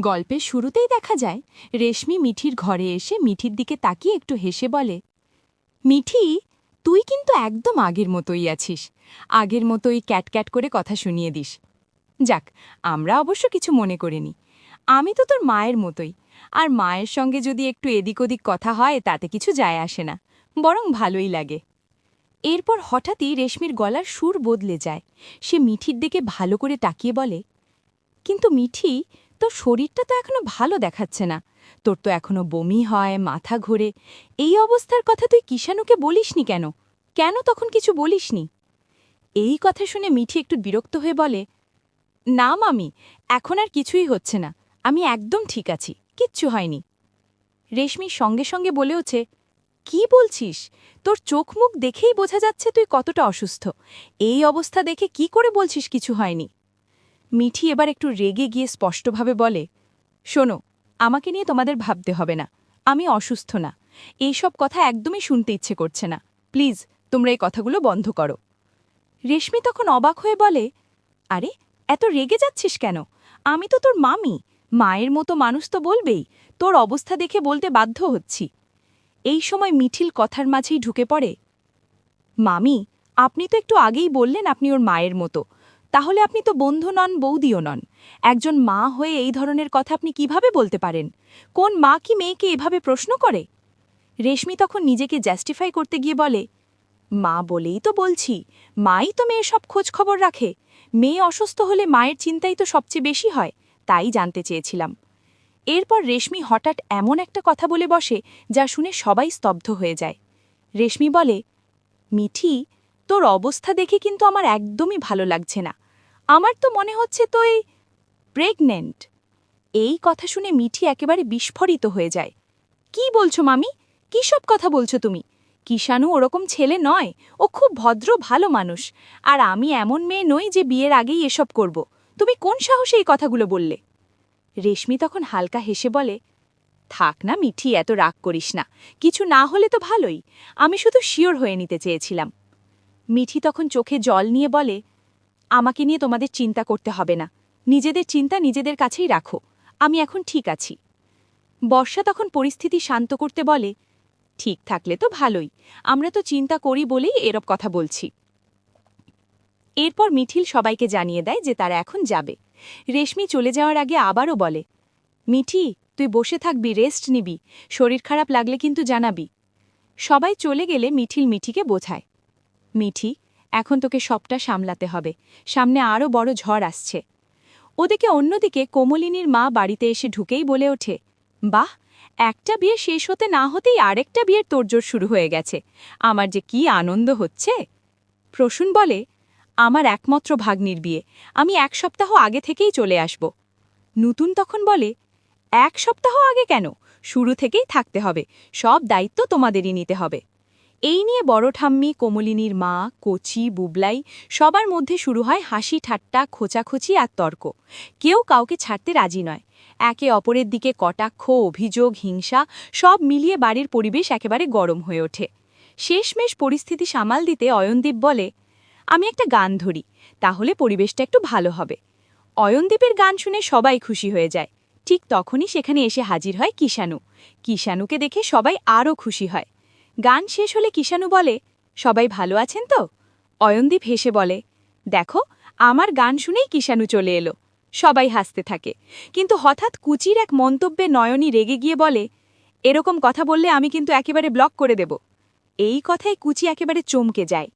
গল্পের শুরুতেই দেখা যায়, রেশমি মিঠির ঘরে এসে মিঠির দিকে তাকিয়ে একটু হেসে বলে, মিঠি, তুই কিন্তু একদম আগের মতোই আছিস। আগের মতোই ক্যাটক্যাট করে কথা শুনিয়ে দিস। যাক, আমরা অবশ্য কিছু মনে করিনি। আমি তো তোর মায়ের মতোই। আর মায়ের সঙ্গে যদি একটু এদিক ওদিক কথা হয়, তাতে কিছু যায় আসে না। বরং ভালোই লাগে। এরপর হঠাৎই রেশমির গলার সুর বদলে যায়। সে মিঠির দিকে ভালো করে তাকিয়ে বলে, কিন্তু মিঠি তোর শরীরটা তো এখনও ভালো দেখাচ্ছে না। তোর তো এখনও বমি হয়, মাথা ঘোরে। এই অবস্থার কথা তুই কিষাণুকে বলিসনি কেন? কেন তখন কিছু বলিসনি? এই কথা শুনে মিঠি একটু বিরক্ত হয়ে বলে, না মামি, এখন আর কিছুই হচ্ছে না। আমি একদম ঠিক আছি, কিচ্ছু হয়নি। রেশমির সঙ্গে সঙ্গে বলেওছে কি বলছিস? তোর চোখ মুখ দেখেই বোঝা যাচ্ছে তুই কতটা অসুস্থ। এই অবস্থা দেখে কি করে বলছিস কিছু হয়নি? মিঠি এবার একটু রেগে গিয়ে স্পষ্টভাবে বলে, শোনো, আমাকে নিয়ে তোমাদের ভাবতে হবে না, আমি অসুস্থ না। এইসব কথা একদমই শুনতে ইচ্ছে করছে না। প্লিজ, তোমরা এই কথাগুলো বন্ধ করো। রেশমি তখন অবাক হয়ে বলে, আরে, এত রেগে যাচ্ছিস কেন? আমি তো তোর মামি। মায়ের মতো মানুষ তো বলবেই, তোর অবস্থা দেখে বলতে বাধ্য হচ্ছি। এই সময় মিঠিল কথার মাঝেই ঢুকে পড়ে, মামি, আপনি তো একটু আগেই বললেন আপনি ওর মায়ের মতো। তাহলে আপনি তো বন্ধু নন, বৌদিও নন। একজন মা হয়ে এই ধরনের কথা আপনি কীভাবে বলতে পারেন? কোন মা কি মেয়েকে এভাবে প্রশ্ন করে? রেশমি তখন নিজেকে জাস্টিফাই করতে গিয়ে বলে, মা বলেই তো বলছি, মাই তো মেয়ের সব খোঁজ খবর রাখে। মেয়ে অসুস্থ হলে মায়ের চিন্তাই তো সবচেয়ে বেশি হয়, তাই জানতে চেয়েছিলাম। এরপর রেশমি হঠাৎ এমন একটা কথা বলে বসে যা শুনে সবাই স্তব্ধ হয়ে যায়। রেশমি বলে, মিঠি তোর অবস্থা দেখে কিন্তু আমার একদমই ভালো লাগছে না। আমার তো মনে হচ্ছে তুই প্রেগনেন্ট এই কথা শুনে মিঠি একেবারে বিস্ফোরিত হয়ে যায়। কি বলছো মামি? কী সব কথা বলছো তুমি? কিষাণু ওরকম ছেলে নয়, ও খুব ভদ্র, ভালো মানুষ। আর আমি এমন মেয়ে নই যে বিয়ের আগেই এসব করব। তুমি কোন সাহসে এই কথাগুলো বললে? রেশমি তখন হালকা হেসে বলে, থাক না মিঠি, এত রাগ করিস না। কিছু না হলে তো ভালোই। আমি শুধু শিওর হয়ে নিতে চেয়েছিলাম। মিঠি তখন চোখে জল নিয়ে বলে, আমাকে নিয়ে তোমাদের চিন্তা করতে হবে না। নিজেদের চিন্তা নিজেদের কাছেই রাখো। আমি এখন ঠিক আছি। বর্ষা তখন পরিস্থিতি শান্ত করতে বলে, ঠিক থাকলে তো ভালোই। আমরা তো চিন্তা করি বলেই এরব কথা বলছি। এরপর মিঠিল সবাইকে জানিয়ে দেয় যে তারা এখন যাবে। রেশমি চলে যাওয়ার আগে আবারও বলে, মিঠি, তুই বসে থাকবি, রেস্ট নিবি। শরীর খারাপ লাগলে কিন্তু জানাবি। সবাই চলে গেলে মিঠিল মিঠিকে বোঝায়। মিঠি, এখন তোকে সবটা সামলাতে হবে। সামনে আরও বড় ঝড় আসছে। ওদিকে অন্যদিকে কোমলিনীর মা বাড়িতে এসে ঢুকেই বলে ওঠে, বাহ, একটা বিয়ে শেষ হতে না হতেই আরেকটা বিয়ের তোড়জোড় শুরু হয়ে গেছে। আমার যে কি আনন্দ হচ্ছে? প্রসূন বলে, আমার একমাত্র ভাগ্নির বিয়ে। আমি এক সপ্তাহ আগে থেকেই চলে আসব। নতুন তখন বলে, এক সপ্তাহ আগে কেন? শুরু থেকেই থাকতে হবে। সব দায়িত্ব তোমাদেরই নিতে হবে। এই নিয়ে বড় ঠাম্মি, কোমলিনীর মা, কচি, বুবলাই সবার মধ্যে শুরু হয় হাসি, ঠাট্টা, খোঁচাখুচি আর তর্ক। কেউ কাউকে ছাড়তে রাজি নয়। একে অপরের দিকে কটাক্ষ, অভিযোগ, হিংসা সব মিলিয়ে বাড়ির পরিবেশ একেবারে গরম হয়ে ওঠে। শেষমেশ পরিস্থিতি সামাল দিতে অয়নদীপ বলে, আমি একটা গান ধরি, তাহলে পরিবেশটা একটু ভালো হবে। অয়নদীপের গান শুনে সবাই খুশি হয়ে যায়। ঠিক তখনই সেখানে এসে হাজির হয় কিষাণু কিষাণুকে দেখে সবাই আরও খুশি হয়। গান শেষ হলে কিষাণু বলে, সবাই ভালো আছেন তো? অয়নদীপ হেসে বলে, দেখো, আমার গান শুনেই কিষাণু চলে এলো, সবাই হাসতে থাকে। কিন্তু হঠাৎ কুচির এক মন্তব্যে নয়নী রেগে গিয়ে বলে, এরকম কথা বললে আমি কিন্তু একেবারে ব্লক করে দেব। এই কথায় কুচি একেবারে চমকে যায়।